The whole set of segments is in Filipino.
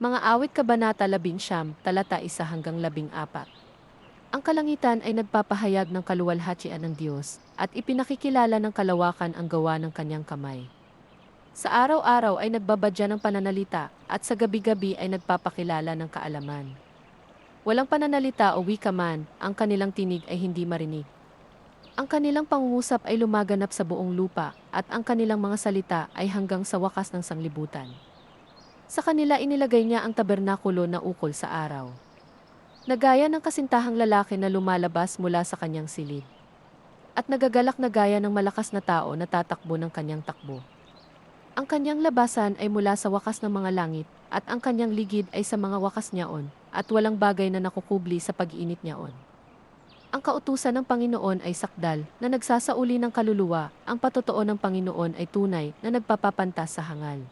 Mga awit kabanata 11, talata 1 hanggang 14. Ang kalangitan ay nagpapahayag ng kaluwalhatian ng Diyos at ipinakikilala ng kalawakan ang gawa ng kanyang kamay. Sa araw-araw ay nagbabadya ng pananalita at sa gabi-gabi ay nagpapakilala ng kaalaman. Walang pananalita o wika man, ang kanilang tinig ay hindi marinig. Ang kanilang pangungusap ay lumaganap sa buong lupa at ang kanilang mga salita ay hanggang sa wakas ng sanglibutan. Sa kanila inilagay niya ang tabernakulo na ukol sa araw. Nagaya ng kasintahang lalaki na lumalabas mula sa kanyang silid. At nagagalak na gaya ng malakas na tao na tatakbo ng kanyang takbo. Ang kanyang labasan ay mula sa wakas ng mga langit, at ang kanyang ligid ay sa mga wakas niyaon, at walang bagay na nakukubli sa pag-iinit niyaon. Ang kautusan ng Panginoon ay sakdal, na nagsasauli ng kaluluwa, ang patotoo ng Panginoon ay tunay, na nagpapapantas sa hangal.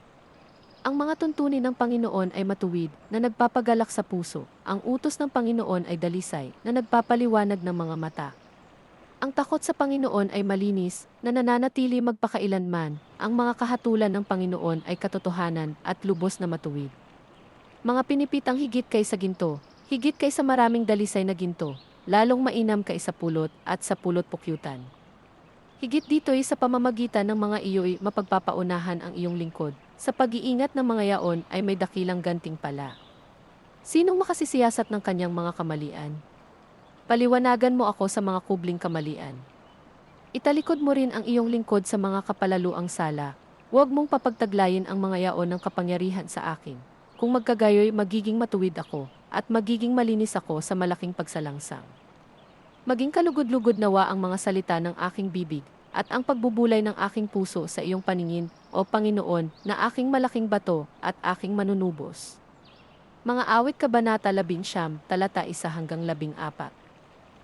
Ang mga tuntunin ng Panginoon ay matuwid, na nagpapagalak sa puso. Ang utos ng Panginoon ay dalisay, na nagpapaliwanag ng mga mata. Ang takot sa Panginoon ay malinis, na nananatili magpakailanman. Ang mga kahatulan ng Panginoon ay katotohanan at lubos na matuwid. Mga pinipitang higit kaysa ginto, higit kaysa maraming dalisay na ginto, lalong mainam kaysa pulot at sa pulot pukyutan. Higit dito'y sa pamamagitan ng mga iyo'y mapagpapaunahan ang iyong lingkod. Sa pag-iingat ng mga yaon ay may dakilang ganting pala. Sinong makasisiyasat ng kanyang mga kamalian? Paliwanagan mo ako sa mga kubling kamalian. Italikod mo rin ang iyong lingkod sa mga kapalaluang sala. Huwag mong papagtaglayin ang mga yaon ng kapangyarihan sa akin. Kung magkagayoy, magiging matuwid ako, at magiging malinis ako sa malaking pagsalangsang. Maging kalugod-lugod nawa ang mga salita ng aking bibig, at ang pagbubulay ng aking puso sa iyong paningin, o Panginoon, na aking malaking bato at aking manunubos. Mga awit kabanata 11, talata 1 hanggang 14.